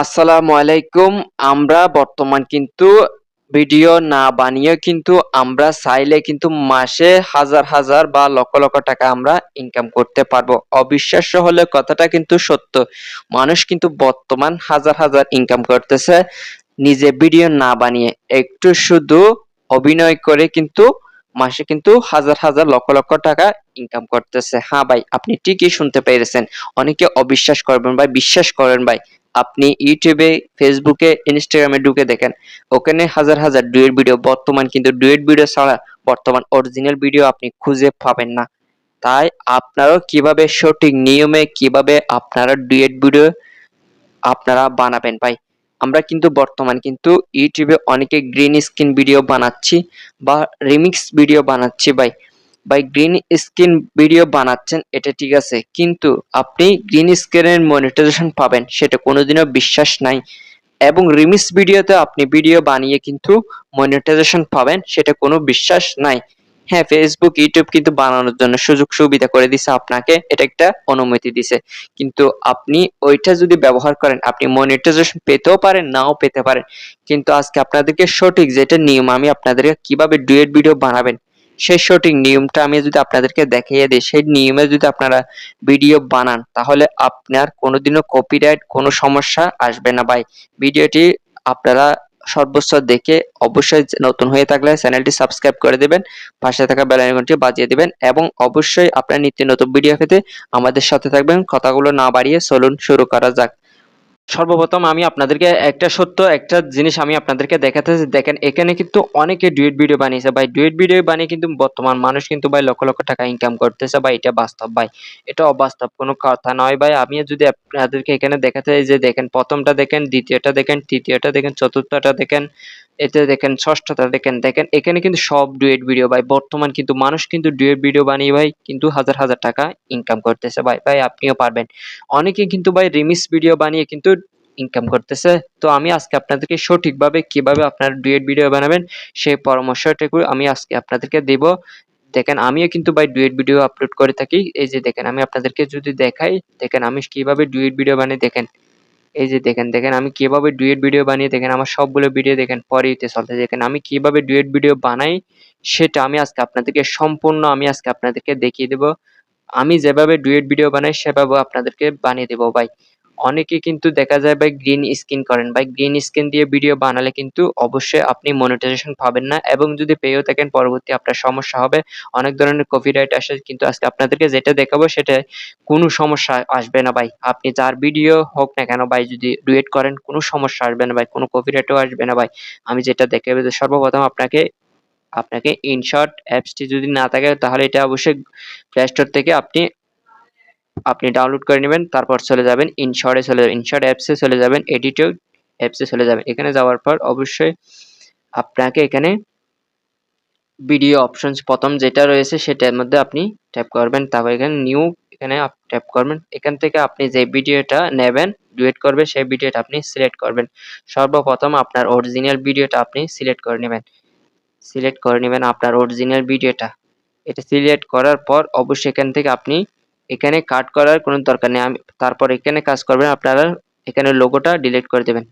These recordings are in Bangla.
আসসালামু আলাইকুম। আমরা বর্তমান কিন্তু ভিডিও না বানিয়ে কিন্তু আমরা চাইলে কিন্তু মাসে হাজার হাজার বা লক্ষ লক্ষ টাকা আমরা ইনকাম করতে পারব। অবিশ্বাস্য হলে কথাটা কিন্তু সত্য। মানুষ কিন্তু বর্তমান হাজার হাজার ইনকাম করতেছে, নিজে ভিডিও না বানিয়ে। একটু শুধু অভিনয় করে কিন্তু মাসে কিন্তু হাজার হাজার, লক্ষ লক্ষ টাকা ইনকাম করতেছে। হ্যাঁ ভাই, আপনি ঠিকই শুনতে পেরেছেন। অনেকে অবিশ্বাস করবেন ভাই, বিশ্বাস করেন ভাই। আপনি ইউটিউবে ফেসবুকে ইনস্টাগ্রামে ঢুকে দেখেন। ওখানে হাজার হাজার ডুয়েট ভিডিও বর্তমান কিন্তু ডুয়েট ভিডিও ছাড়া বর্তমান অরিজিনাল ভিডিও আপনি খুঁজে পাবেন না। তাই আপনারাও কীভাবে সঠিক নিয়মে, কীভাবে আপনারা ডুয়েট ভিডিও আপনারা বানাবেন ভাই? আমরা কিন্তু বর্তমান কিন্তু ইউটিউবে অনেকে গ্রিন স্ক্রিন ভিডিও বানাচ্ছি বা রিমিক্স ভিডিও বানাচ্ছি ভাই। ভাই গ্রিন স্ক্রিন ভিডিও বানাচ্ছেন, এটা ঠিক আছে। কিন্তু আপনি গ্রিন স্ক্রিনের মনিটাইজেশন পাবেন, সেটা কোনোদিনও বিশ্বাস নাই। এবং রিমিক্স ভিডিওতে আপনি ভিডিও বানিয়ে কিন্তু মনিটাইজেশন পাবেন, সেটা কোনো বিশ্বাস নাই। হ্যাঁ ফেসবুক ইউটিউব কিন্তু বানানোর জন্য সুযোগ সুবিধা করে দিছে আপনাকে, এটা একটা অনুমতি দিছে। কিন্তু আপনি ওইটা যদি ব্যবহার করেন, আপনি মনিটাইজেশন পেতেও পারেন, নাও পেতে পারেন। কিন্তু আজকে আপনাদেরকে সঠিক যেটা নিয়ম, আমি আপনাদেরকে কীভাবে ডুয়েট ভিডিও বানাবেন সেই সঠিক নিয়মটা আমি যদি আপনাদেরকে দেখিয়ে দিই, সেই নিয়মে যদি আপনারা ভিডিও বানান, তাহলে আপনার কোনোদিনও কপিরাইট কোনো সমস্যা আসবে না। ভাই, ভিডিওটি আপনারা সর্বোচ্চ দেখে অবশ্যই নতুন হয়ে থাকলে চ্যানেলটি সাবস্ক্রাইব করে দেবেন, পাশে থাকা বেল আইকনটি বাজিয়ে দেবেন এবং অবশ্যই আপনার নিত্য নতুন ভিডিও পেতে আমাদের সাথে থাকবেন। কথাগুলো না বাড়িয়ে চলুন শুরু করা যাক। সর্বপ্রথম আমি আপনাদেরকে একটা সত্য, একটা জিনিস আমি আপনাদেরকে দেখাতে দেখেন, এখানে কিন্তু অনেকে ডুয়েট ভিডিও বানিয়েছে। ভাই, ডুয়েট ভিডিও বানিয়ে কিন্তু বর্তমান মানুষ কিন্তু, ভাই, লক্ষ লক্ষ টাকা ইনকাম করতেছে। ভাই, এটা বাস্তব, ভাই। এটা অবাস্তব, কোনো কথা নয়। ভাই আমি যদি আপনাদেরকে এখানে দেখাতে যে, দেখেন, প্রথমটা দেখেন, দ্বিতীয়টা দেখেন, তৃতীয়টা দেখেন, চতুর্থটা দেখেন এতে দেখেন ষষ্ঠটা দেখেন দেখেন, এখানে কিন্তু সব ডুয়েট ভিডিও ভাই। বর্তমান কিন্তু মানুষ কিন্তু ডুয়েট ভিডিও বানিয়ে, ভাই, কিন্তু হাজার হাজার টাকা ইনকাম করতেছে, ভাই। ভাই, আপনিও পারবেন। অনেকে কিন্তু, ভাই রিমিক্স ভিডিও বানিয়ে কিন্তু ইনকাম করতেছে। তো আমি আজকে আপনাদেরকে সঠিকভাবে কীভাবে আপনারা ডুয়েট ভিডিও বানাবেন, সেই পরামর্শটুকু আমি আজকে আপনাদেরকে দেব। দেখেন, আমিও কিন্তু, ভাই ডুয়েট ভিডিও আপলোড করে থাকি। এই যে দেখেন, আমি আপনাদেরকে যদি দেখাই, দেখেন, আমি কীভাবে ডুয়েট ভিডিও বানিয়ে দেখেন। এই যে দেখেন দেখেন আমি কীভাবে ডুয়েট ভিডিও বানিয়ে, দেখেন আমার সবগুলো ভিডিও দেখেন পরেইতে চলতে দেখেন আমি কীভাবে ডুয়েট ভিডিও বানাই সেটা আমি আজকে আপনাদেরকে, সম্পূর্ণ আমি আজকে আপনাদেরকে দেখিয়ে দেব। আমি যেভাবে ডুয়েট ভিডিও বানাই সেভাবে আপনাদেরকে বানিয়ে দেবো ভাই। অনেকে কিন্তু দেখা যায় ভাই গ্রিন স্ক্রিন করেন। ভাই গ্রিন স্ক্রিন দিয়ে ভিডিও বানালে কিন্তু অবশ্যই আপনি মনিটাইজেশন পাবেন না এবং যদি পেয়েও থাকেন, পরবর্তী আপনার সমস্যা হবে। অনেক ধরনের কপিরাইট আসে, কিন্তু আজকে আপনাদেরকে যেটা দেখাবো সেটা কোনো সমস্যা আসবে না ভাই। আপনি যার ভিডিও হোক না কেন ভাই, যদি ডুয়েট করেন, কোনো সমস্যা আসবে না ভাই, কোনো কপিরাইটও আসবে না ভাই। আমি যেটা দেখাবো সর্বপ্রথম আপনাকে আপনাকে ইনশর্ট অ্যাপসটি যদি না থাকে, তাহলে এটা অবশ্যই প্লে স্টোর থেকে আপনি আপনি ডাউনলোড করে নেবেন, তারপর চলে যাবেন ইনশর্টে চলে যাবেন ইনশর্ট অ্যাপসে চলে যাবেন এডিটিভ অ্যাপসে চলে যাবেন। এখানে যাওয়ার পর অবশ্যই আপনাকে এখানে ভিডিও অপশনস প্রথম যেটা রয়েছে সেটার মধ্যে আপনি ট্যাপ করবেন, তারপর এখানে নিউ এখানে ট্যাপ করবেন। এখান থেকে আপনি যে ভিডিওটা নেবেন ডুয়েট করবে, সেই ভিডিওটা আপনি সিলেক্ট করবেন। সর্বপ্রথম আপনার অরিজিনাল ভিডিওটা আপনি সিলেক্ট করে নেবেন। সিলেক্ট করে নেবেন আপনার অরিজিনাল ভিডিওটা এটা সিলেক্ট করার পর অবশ্যই এখান থেকে আপনি এখানে কাট করার কোনো দরকার নেই। আমি তারপর এখানে কাজ করবেন, আপনারা এখানে লোগোটা ডিলিট করে দেবেন।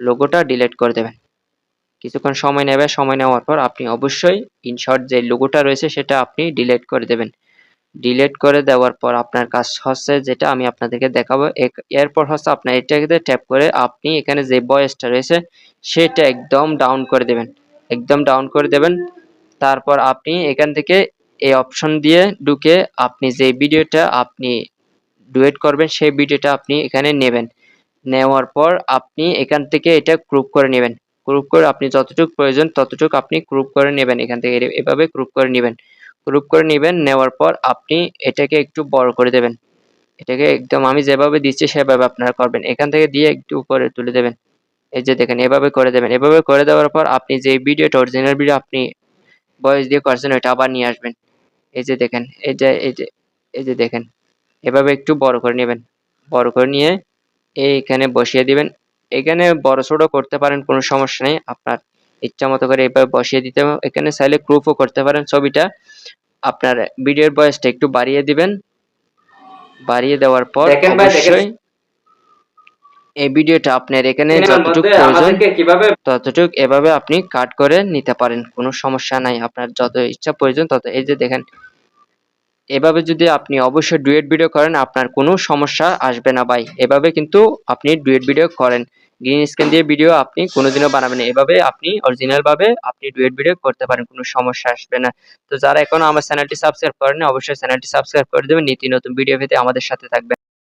লোগোটা ডিলিট করে দেবেন। কিছুক্ষণ সময় নেবে, সময় নেওয়ার পর আপনি অবশ্যই ইনশর্ট যে লোগোটা রয়েছে, সেটা আপনি ডিলিট করে দেবেন। ডিলিট করে দেওয়ার পর আপনার কাজ হচ্ছে যেটা আমি আপনাদেরকে দেখাবো। এরপর হচ্ছে আপনার এটাকে ট্যাপ করে আপনি এখানে যে বয়েসটা রয়েছে, সেটা একদম ডাউন করে দেবেন। একদম ডাউন করে দেবেন। তারপর আপনি এখান থেকে এই অপশন দিয়ে ঢুকে আপনি যে ভিডিওটা আপনি ডুয়েট করবেন, সেই ভিডিওটা আপনি এখানে নেবেন। নেওয়ার পর আপনি এখান থেকে এটা ক্রুপ করে নেবেন। ক্রুপ করে আপনি যতটুকু প্রয়োজন ততটুকু আপনি ক্রুপ করে নেবেন এখান থেকে। এভাবে ক্রুপ করে নেবেন। ক্রুপ করে নেবেন, নেওয়ার পর আপনি এটাকে একটু বড় করে দেবেন। এটাকে একদম আমি যেভাবে দিচ্ছি সেভাবে আপনারা করবেন। এখান থেকে দিয়ে একটু উপরে তুলে দেবেন। এই যে দেখেন, এভাবে করে দেবেন। এভাবে করে দেওয়ার পর আপনি যে ভিডিওটা অরিজিনাল ভিডিও আপনি ভয়েস দিয়ে করছেন, ওইটা আবার নিয়ে আসবেন। এই যে দেখেন এই যে এই যে এই যে দেখেন এভাবে একটু বড় করে নেবেন। বড় করে নিয়ে এইখানে বসিয়ে দিবেন। এখানে বড় ছোট করতে পারেন কোনো সমস্যা নেই। আপনার ইচ্ছা মতো করে এভাবে বসিয়ে দিতে এখানে চাইলে ক্রুপও করতে পারেন ছবিটা। আপনার ভিডিওর বয়সটা একটু বাড়িয়ে দিবেন। বাড়িয়ে দেওয়ার পর অবশ্যই এই ভিডিওটা আপনার এখানে যতটুকু প্রয়োজন ততটুক এভাবে আপনি কাট করে নিতে পারেন কোনো সমস্যা নাই। আপনার যত ইচ্ছা প্রয়োজন তত এই যে দেখেন এভাবে যদি আপনি অবশ্যই ডুয়েট ভিডিও করেন আপনার কোনো সমস্যা আসবে না ভাই। এভাবে কিন্তু আপনি ডুয়েট ভিডিও করেন। গ্রিন স্ক্রিন দিয়ে ভিডিও আপনি কোনোদিনও বানাবেন না। এভাবে আপনি অরিজিনাল ভাবে আপনি ডুয়েট ভিডিও করতে পারেন কোনো সমস্যা আসবে না। তো যারা এখনও আমার চ্যানেলটি সাবস্ক্রাইব করেনি অবশ্যই চ্যানেলটি সাবস্ক্রাইব করে দেবেন। নীতি নতুন ভিডিও পেতে আমাদের সাথে থাকবেন।